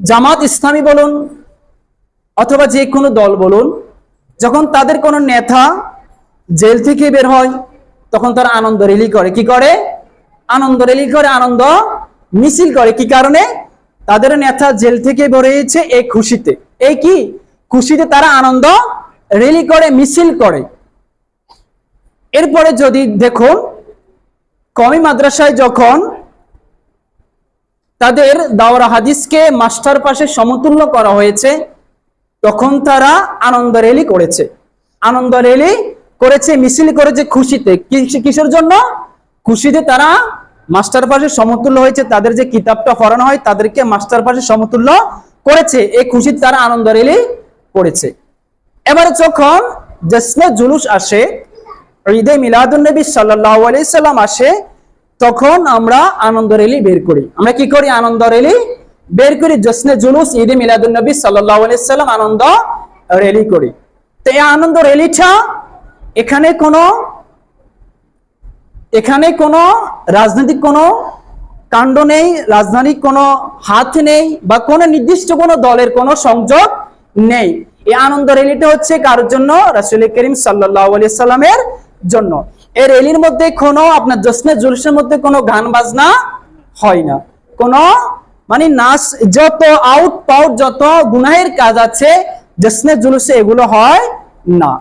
জামাত ইসলামী বলুন অথবা যে কোনো দল বলুন, যখন তাদের কোনো নেতা জেল থেকে বের হয়, তখন তারা আনন্দ রেলি করে। কি করে? আনন্দ রেলি করে, আনন্দ মিছিল করে। কি কারণে? তাদের নেতা জেল থেকে বেরিয়েছে এই খুশিতে। এই কি? খুশিতে তারা আনন্দ রেলি করে, মিছিল করে। এরপরে যদি দেখুন কমি মাদ্রাসায় যখন তাদের দাওরা হাদিসকে মাস্টার পাশে সমতুল্য করা হয়েছে, তখন তারা আনন্দ রেলি করেছে। আনন্দ রেলি করেছে, মিছিল করেছে খুশিতে। কিসের জন্য? খুশিতে তারা মাস্টার পাশে সমতুল্য হয়েছে, তাদের যে কিতাবটা পড়ানো হয় তাদেরকে মাস্টার পাশে সমতুল্য করেছে। এই খুশিতে তারা আনন্দ রেলি করেছে। এবারে যখন জশ্নে জুলুস আসে, ঈদে মিলাদুন্নবী সাল্লাহ সাল্লাম আসে তখন আমরা আনন্দ রেলি বের করি। আমরা কি করি আনন্দ রেলি? বের করি জশ্নে জুলুস, ঈদে মিলাদুন্নবী সাল্লাহ সাল্লাম আনন্দ রেলি করি। তো এই আনন্দ রেলিটা এখানে কোনো এখানে কোনো রাজনৈতিক কোনো কাণ্ড নেই রাজনৈতিক কোনো হাত নেই বা কোনো নির্দিষ্ট কোনো দলের কোনো সংযোগ নেই। এই আনন্দ রেলিটা হচ্ছে কারোর জন্য? রাসুল করিম সাল্লাহ আলি সাল্লামের জন্য। এই রেলির মধ্যে কোনো, আপনার জশ্নে জুলসের মধ্যে কোনো গান বাজনা হয় না। কোনো মানে নাচ, যত আউট পাউট যত গুনাহের কাজ আছে, জশ্নে জুলুসে এগুলো হয় না।